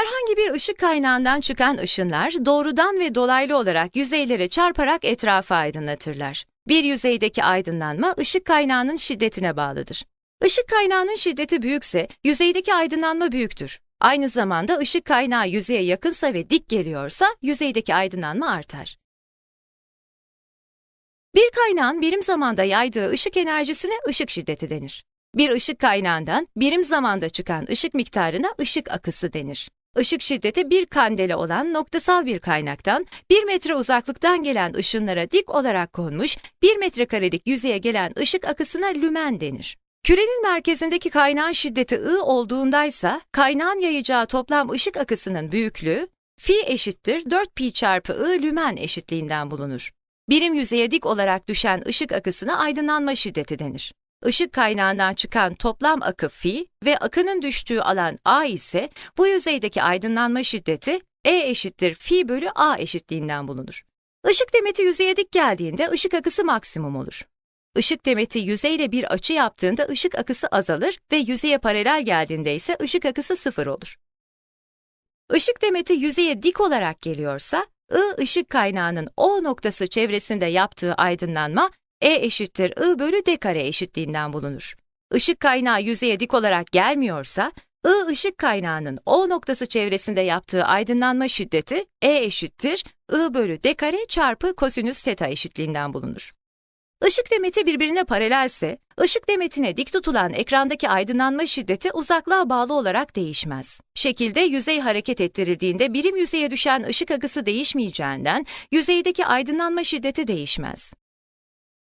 Herhangi bir ışık kaynağından çıkan ışınlar doğrudan ve dolaylı olarak yüzeylere çarparak etrafı aydınlatırlar. Bir yüzeydeki aydınlanma ışık kaynağının şiddetine bağlıdır. Işık kaynağının şiddeti büyükse yüzeydeki aydınlanma büyüktür. Aynı zamanda ışık kaynağı yüzeye yakınsa ve dik geliyorsa yüzeydeki aydınlanma artar. Bir kaynağın birim zamanda yaydığı ışık enerjisine ışık şiddeti denir. Bir ışık kaynağından birim zamanda çıkan ışık miktarına ışık akısı denir. Işık şiddeti bir kandele olan noktasal bir kaynaktan 1 metre uzaklıktan gelen ışınlara dik olarak konmuş 1 metrekarelik yüzeye gelen ışık akısına lümen denir. Kürenin merkezindeki kaynağın şiddeti I olduğundaysa kaynağın yayacağı toplam ışık akısının büyüklüğü fi eşittir 4 pi çarpı I lümen eşitliğinden bulunur. Birim yüzeye dik olarak düşen ışık akısına aydınlanma şiddeti denir. Işık kaynağından çıkan toplam akı fi ve akının düştüğü alan a ise bu yüzeydeki aydınlanma şiddeti E eşittir fi bölü a eşitliğinden bulunur. Işık demeti yüzeye dik geldiğinde ışık akısı maksimum olur. Işık demeti yüzeyle bir açı yaptığında ışık akısı azalır ve yüzeye paralel geldiğinde ise ışık akısı sıfır olur. Işık demeti yüzeye dik olarak geliyorsa, I ışık kaynağının O noktası çevresinde yaptığı aydınlanma E eşittir I bölü D kare eşitliğinden bulunur. Işık kaynağı yüzeye dik olarak gelmiyorsa, I ışık kaynağının O noktası çevresinde yaptığı aydınlanma şiddeti E eşittir I bölü D kare çarpı kosinüs teta eşitliğinden bulunur. Işık demeti birbirine paralelse, ışık demetine dik tutulan ekrandaki aydınlanma şiddeti uzaklığa bağlı olarak değişmez. Şekilde yüzey hareket ettirildiğinde birim yüzeye düşen ışık akısı değişmeyeceğinden yüzeydeki aydınlanma şiddeti değişmez.